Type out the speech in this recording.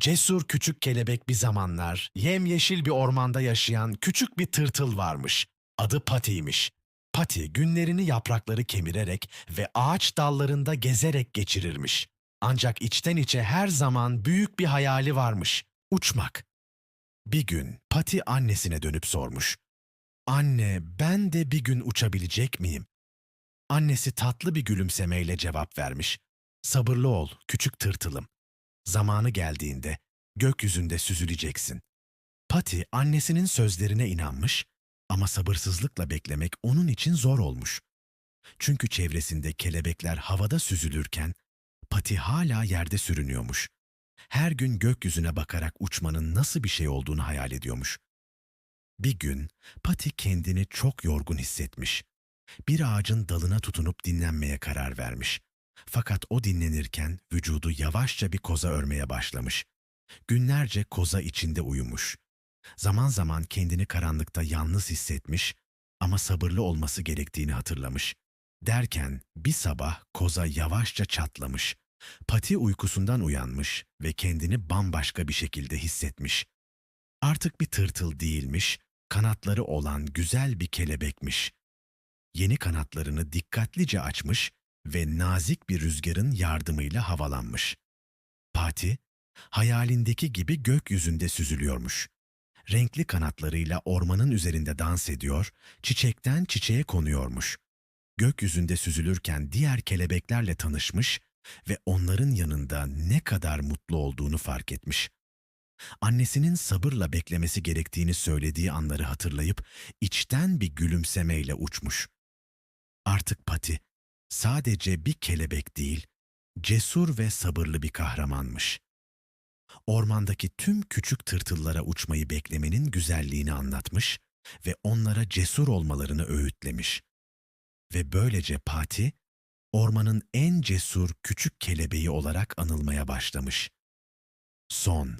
Cesur küçük kelebek bir zamanlar yemyeşil bir ormanda yaşayan küçük bir tırtıl varmış. Adı Pati'ymiş. Pati günlerini yaprakları kemirerek ve ağaç dallarında gezerek geçirirmiş. Ancak içten içe her zaman büyük bir hayali varmış. Uçmak. Bir gün Pati annesine dönüp sormuş. Anne, ben de bir gün uçabilecek miyim? Annesi tatlı bir gülümsemeyle cevap vermiş. Sabırlı ol, küçük tırtılım. Zamanı geldiğinde gökyüzünde süzüleceksin. Pati annesinin sözlerine inanmış ama sabırsızlıkla beklemek onun için zor olmuş. Çünkü çevresinde kelebekler havada süzülürken Pati hala yerde sürünüyormuş. Her gün gökyüzüne bakarak uçmanın nasıl bir şey olduğunu hayal ediyormuş. Bir gün Pati kendini çok yorgun hissetmiş. Bir ağacın dalına tutunup dinlenmeye karar vermiş. Fakat o dinlenirken vücudu yavaşça bir koza örmeye başlamış. Günlerce koza içinde uyumuş. Zaman zaman kendini karanlıkta yalnız hissetmiş ama sabırlı olması gerektiğini hatırlamış. Derken bir sabah koza yavaşça çatlamış. Pati uykusundan uyanmış ve kendini bambaşka bir şekilde hissetmiş. Artık bir tırtıl değilmiş, kanatları olan güzel bir kelebekmiş. Yeni kanatlarını dikkatlice açmış ve nazik bir rüzgarın yardımıyla havalanmış. Pati, hayalindeki gibi gökyüzünde süzülüyormuş. Renkli kanatlarıyla ormanın üzerinde dans ediyor, çiçekten çiçeğe konuyormuş. Gökyüzünde süzülürken diğer kelebeklerle tanışmış ve onların yanında ne kadar mutlu olduğunu fark etmiş. Annesinin sabırla beklemesi gerektiğini söylediği anları hatırlayıp içten bir gülümsemeyle uçmuş. Artık Pati sadece bir kelebek değil, cesur ve sabırlı bir kahramanmış. Ormandaki tüm küçük tırtıllara uçmayı beklemenin güzelliğini anlatmış ve onlara cesur olmalarını öğütlemiş. Ve böylece Pati, ormanın en cesur küçük kelebeği olarak anılmaya başlamış. Son